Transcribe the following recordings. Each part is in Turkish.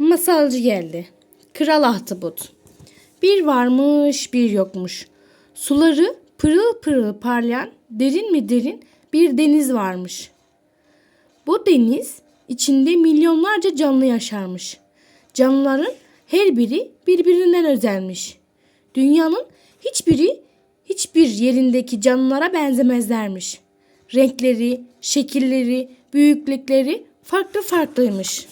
masalcı geldi. Kral Ahtapot. Bir varmış bir yokmuş. Suları pırıl pırıl parlayan derin mi derin bir deniz varmış. Bu deniz içinde milyonlarca canlı yaşarmış. Canlıların her biri birbirinden özelmiş. Dünyanın hiçbiri hiçbir yerindeki canlılara benzemezlermiş. Renkleri, şekilleri, büyüklükleri farklı farklıymış.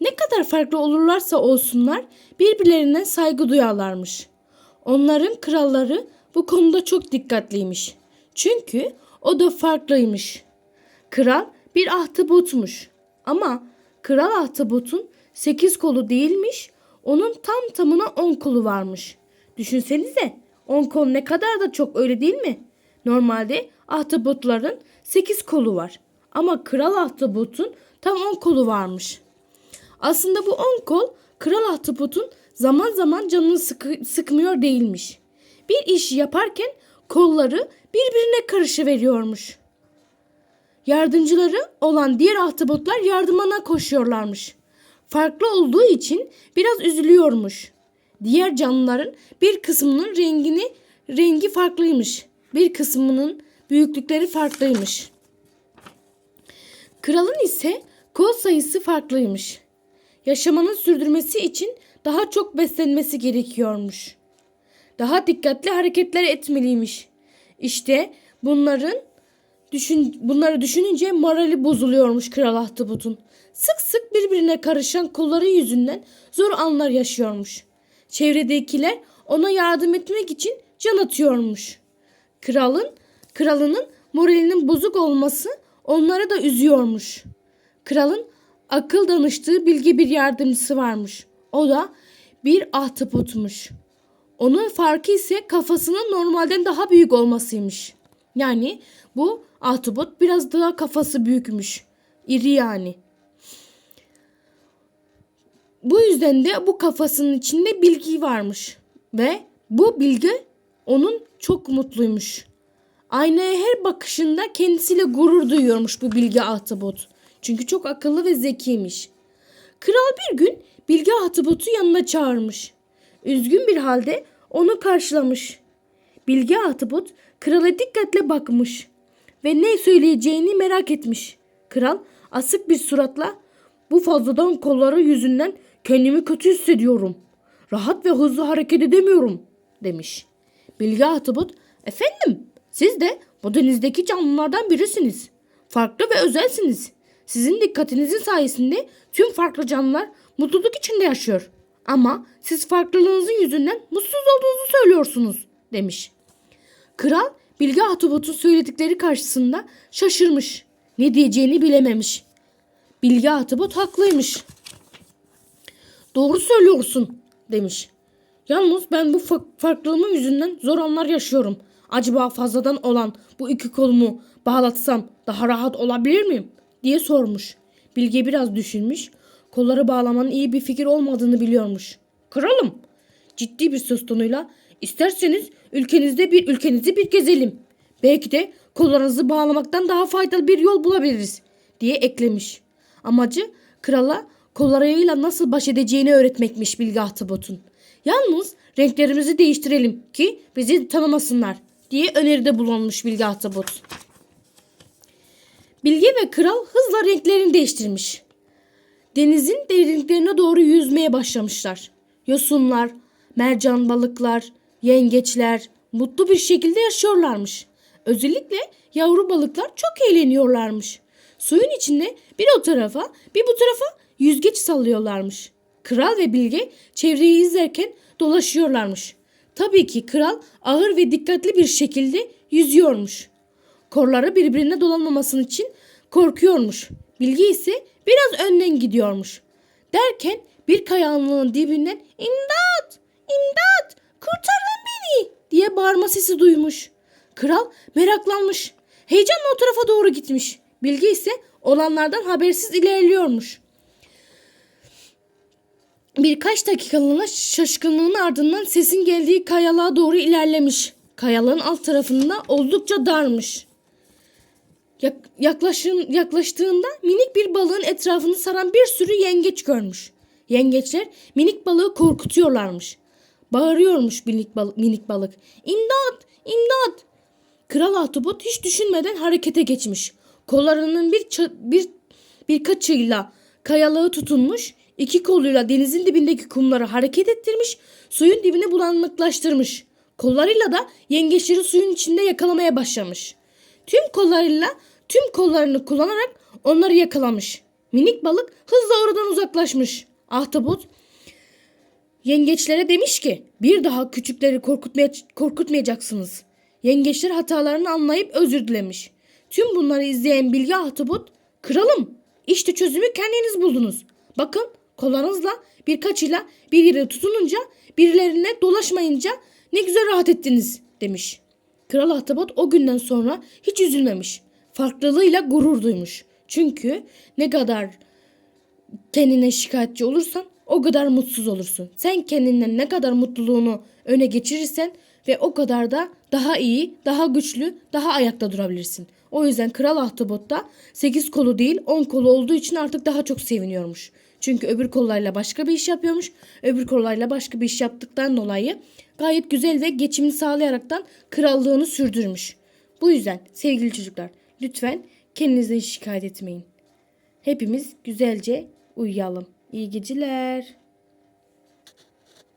Ne kadar farklı olurlarsa olsunlar birbirlerine saygı duyarlarmış. Onların kralları bu konuda çok dikkatliymiş. Çünkü o da farklıymış. Kral bir ahtapotmuş. Ama kral ahtapotun sekiz kolu değilmiş, onun tam tamına on kolu varmış. Düşünsenize on kol ne kadar da çok öyle değil mi? Normalde ahtapotların sekiz kolu var. Ama kral ahtapotun tam on kolu varmış. Aslında bu on kol kral ahtapotun zaman zaman canını sıkı, sıkmıyor değilmiş. Bir iş yaparken kolları birbirine karışıveriyormuş. Yardımcıları olan diğer ahtapotlar yardımına koşuyorlarmış. Farklı olduğu için biraz üzülüyormuş. Diğer canlıların bir kısmının rengini rengi farklıymış. Bir kısmının büyüklükleri farklıymış. Kralın ise kol sayısı farklıymış. Yaşamanın sürdürmesi için daha çok beslenmesi gerekiyormuş. Daha dikkatli hareketler etmeliymiş. İşte bunların düşün, bunları düşününce morali bozuluyormuş Kral Ahtapot'un. Sık sık birbirine karışan kolları yüzünden zor anlar yaşıyormuş. Çevredekiler ona yardım etmek için can atıyormuş. Kralın, kralının moralinin bozuk olması onları da üzüyormuş. Kralın akıl danıştığı bilgi bir yardımcısı varmış. O da bir ahtapotmuş. Onun farkı ise kafasının normalden daha büyük olmasıymış. Yani bu ahtapot biraz daha kafası büyükmüş. İri yani. Bu yüzden de bu kafasının içinde bilgi varmış. Ve bu bilgi onun çok mutluymuş. Aynaya her bakışında kendisiyle gurur duyuyormuş bu bilgi ahtapot. Çünkü çok akıllı ve zekiymiş. Kral bir gün bilgi ahtapotu yanına çağırmış. Üzgün bir halde onu karşılamış. Bilgi ahtapot krala dikkatle bakmış ve ne söyleyeceğini merak etmiş. Kral asık bir suratla bu fazladan kolları yüzünden kendimi kötü hissediyorum. Rahat ve hızlı hareket edemiyorum demiş. Bilgi ahtapot efendim siz de bu denizdeki canlılardan birisiniz. Farklı ve özelsiniz. Sizin dikkatinizin sayesinde tüm farklı canlılar mutluluk içinde yaşıyor. Ama siz farklılığınızın yüzünden mutsuz olduğunuzu söylüyorsunuz demiş. Kral Bilge Ahtapot'un söyledikleri karşısında şaşırmış. Ne diyeceğini bilememiş. Bilge Ahtapot haklıymış. Doğru söylüyorsun demiş. Yalnız ben bu fa- farklılığımın yüzünden zor anlar yaşıyorum. Acaba fazladan olan bu iki kolumu bağlatsam daha rahat olabilir miyim? Diye sormuş. Bilge biraz düşünmüş. Kolları bağlamanın iyi bir fikir olmadığını biliyormuş. Kralım, ciddi bir söz tonuyla isterseniz ülkenizde bir ülkenizi bir gezelim. Belki de kollarınızı bağlamaktan daha faydalı bir yol bulabiliriz diye eklemiş. Amacı krala kollarıyla nasıl baş edeceğini öğretmekmiş Bilge Ahtapot'un. Yalnız renklerimizi değiştirelim ki bizi tanımasınlar diye öneride bulunmuş Bilge Ahtapot. Bilge ve kral hızla renklerini değiştirmiş. Denizin derinliklerine doğru yüzmeye başlamışlar. Yosunlar, mercan balıklar, yengeçler mutlu bir şekilde yaşıyorlarmış. Özellikle yavru balıklar çok eğleniyorlarmış. Suyun içinde bir o tarafa bir bu tarafa yüzgeç sallıyorlarmış. Kral ve Bilge çevreyi izlerken dolaşıyorlarmış. Tabii ki kral ağır ve dikkatli bir şekilde yüzüyormuş. Kolları birbirine dolanmamasının için korkuyormuş. Bilge ise biraz önden gidiyormuş. Derken bir kayanlığın dibinden imdat, imdat, kurtarın beni diye bağırma sesi duymuş. Kral meraklanmış. Heyecanla o tarafa doğru gitmiş. Bilge ise olanlardan habersiz ilerliyormuş. Birkaç dakikalığına şaşkınlığın ardından sesin geldiği kayalığa doğru ilerlemiş. Kayalığın alt tarafında oldukça darmış. Yak- yaklaşın, yaklaştığında minik bir balığın etrafını saran bir sürü yengeç görmüş. Yengeçler minik balığı korkutuyorlarmış. Bağırıyormuş minik balık, minik balık. İmdat! İmdat! Kral Ahtapot hiç düşünmeden harekete geçmiş. Kollarının bir, bir birkaçıyla kayalığı tutunmuş, iki koluyla denizin dibindeki kumları hareket ettirmiş, suyun dibini bulanıklaştırmış. Kollarıyla da yengeçleri suyun içinde yakalamaya başlamış. Tüm kollarıyla, tüm kollarını kullanarak onları yakalamış. Minik balık hızla oradan uzaklaşmış. Ahtapot yengeçlere demiş ki bir daha küçükleri korkutmaya, korkutmayacaksınız. Yengeçler hatalarını anlayıp özür dilemiş. Tüm bunları izleyen Bilge Ahtapot kralım işte çözümü kendiniz buldunuz. Bakın kollarınızla birkaçıyla bir yere tutununca birilerine dolaşmayınca ne güzel rahat ettiniz demiş. Kral Ahtapot o günden sonra hiç üzülmemiş. Farklılığıyla gurur duymuş. Çünkü ne kadar kendine şikayetçi olursan o kadar mutsuz olursun. Sen kendinden ne kadar mutluluğunu öne geçirirsen ve o kadar da daha iyi, daha güçlü, daha ayakta durabilirsin. O yüzden Kral Ahtapot da 8 kolu değil 10 kolu olduğu için artık daha çok seviniyormuş. Çünkü öbür kollarıyla başka bir iş yapıyormuş. Öbür kollarıyla başka bir iş yaptıktan dolayı gayet güzel ve geçimini sağlayaraktan krallığını sürdürmüş. Bu yüzden sevgili çocuklar lütfen kendinizden şikayet etmeyin. Hepimiz güzelce uyuyalım. İyi geceler.